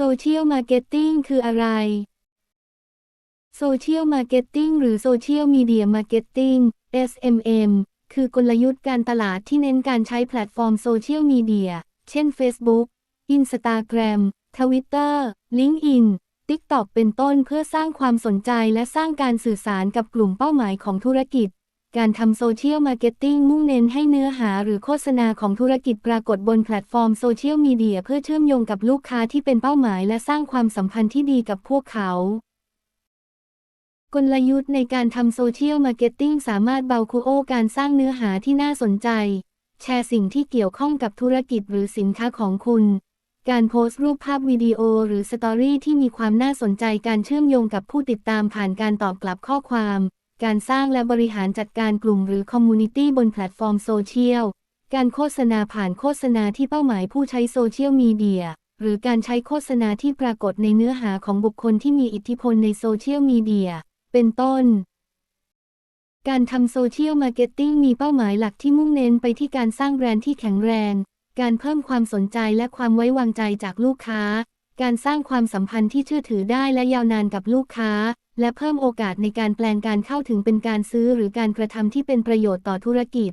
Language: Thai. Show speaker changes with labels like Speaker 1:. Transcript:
Speaker 1: โซเชียลมาร์เก็ตติ้งคืออะไร โซเชียลมาร์เก็ตติ้งหรือโซเชียลมีเดียมาร์เก็ตติ้ง SMM คือกลยุทธ์การตลาดที่เน้นการใช้แพลตฟอร์มโซเชียลมีเดีย เช่น Facebook Instagram Twitter LinkedIn TikTok เป็นต้นเพื่อสร้างความสนใจและสร้างการสื่อสารกับกลุ่มเป้าหมายของธุรกิจ การทำโซเชียลมาร์เก็ตติ้งมุ่งเน้นให้เนื้อหาหรือโฆษณาของธุรกิจปรากฏบนแพลตฟอร์มโซเชียลมีเดียเพื่อเชื่อมโยงกับลูกค้าที่เป็นเป้าหมายและสร้างความสัมพันธ์ที่ดีกับพวกเขา กลยุทธ์ในการทำโซเชียลมาร์เก็ตติ้งสามารถเบาคูโอการสร้างเนื้อหาที่น่าสนใจ แชร์สิ่งที่เกี่ยวข้องกับธุรกิจหรือสินค้าของคุณการโพสต์รูปภาพวิดีโอหรือสตอรี่ที่มีความน่าสนใจการเชื่อมโยงกับผู้ติดตามผ่านการตอบกลับข้อความ การสร้างและบริหารจัดการกลุ่มหรือคอมมูนิตี้บนแพลตฟอร์มโซเชียล การโฆษณาผ่านโฆษณาที่เป้าหมายผู้ใช้โซเชียลมีเดีย หรือการใช้โฆษณาที่ปรากฏในเนื้อหาของบุคคลที่มีอิทธิพลในโซเชียลมีเดีย เป็นต้น การทำโซเชียลมาร์เก็ตติ้งมีเป้าหมายหลักที่มุ่งเน้นไปที่การสร้างแบรนด์ที่แข็งแรง การเพิ่มความสนใจและความไว้วางใจจากลูกค้า การสร้างความสัมพันธ์ที่เชื่อถือได้และยาวนานกับลูกค้า และเพิ่มโอกาสในการแปลงการเข้าถึงเป็นการซื้อหรือการกระทำที่เป็นประโยชน์ต่อธุรกิจ